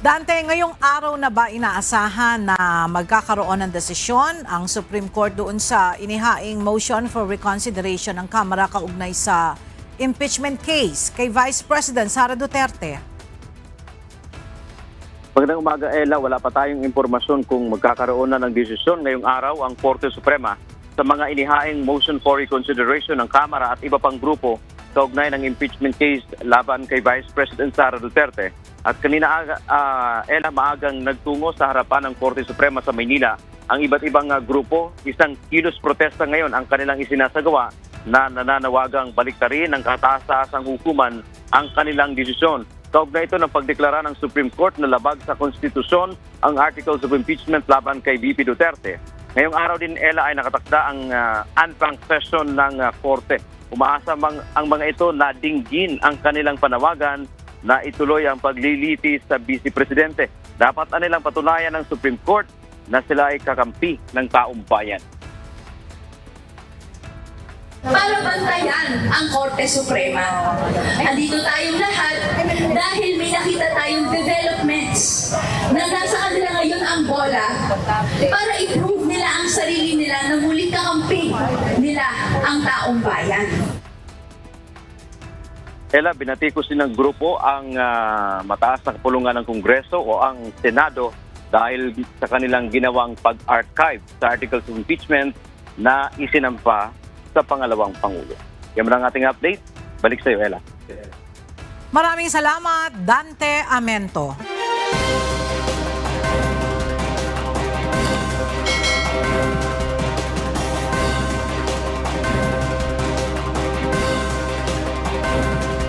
Dante, ngayong araw na ba inaasahan na magkakaroon ng desisyon ang Supreme Court doon sa inihaing motion for reconsideration ng Kamara kaugnay sa impeachment case kay Vice President Sara Duterte? Magandang umaga, Ella. Wala pa tayong impormasyon kung magkakaroon na ng desisyon ngayong araw ang Korte Suprema sa mga inihaing motion for reconsideration ng Kamara at iba pang grupo kaugnay ng impeachment case laban kay Vice President Sara Duterte. At kanina, aga- ah, Ella, maagang nagtungo sa harapan ng Korte Suprema sa Maynila ang iba't ibang ah, grupo. Isang kilos protesta ngayon ang kanilang isinasagawa na nananawagang baliktarin ng kataas-taasang hukuman ang kanilang desisyon. Kaugnay ito ng pagdeklara ng Supreme Court na labag sa konstitusyon ang Articles of Impeachment laban kay BP Duterte. Ngayong araw din, Ella, ay nakatakda ang uh, unbanked session ng ah, Korte. Umaasa mang, ang mga ito na dinggin ang kanilang panawagan na ituloy ang paglilitis sa Vice Presidente. Dapat na nilang patunayan ng Supreme Court na sila ay kakampi ng taong bayan. para bantayan ang Korte Suprema. Andito tayong lahat dahil may nakita tayong developments na nasa kanila ngayon ang bola para i-prove nila ang sarili nila na muling kakampi nila ang taong bayan. Ella, binatikos din ng grupo ang ah, mataas na kapulungan ng Kongreso o ang Senado dahil sa kanilang ginawang pag-archive sa articles of impeachment na isinampa sa pangalawang Pangulo. Yan ang ating update. Balik sa iyo, Ella. Maraming salamat, Dante Amento.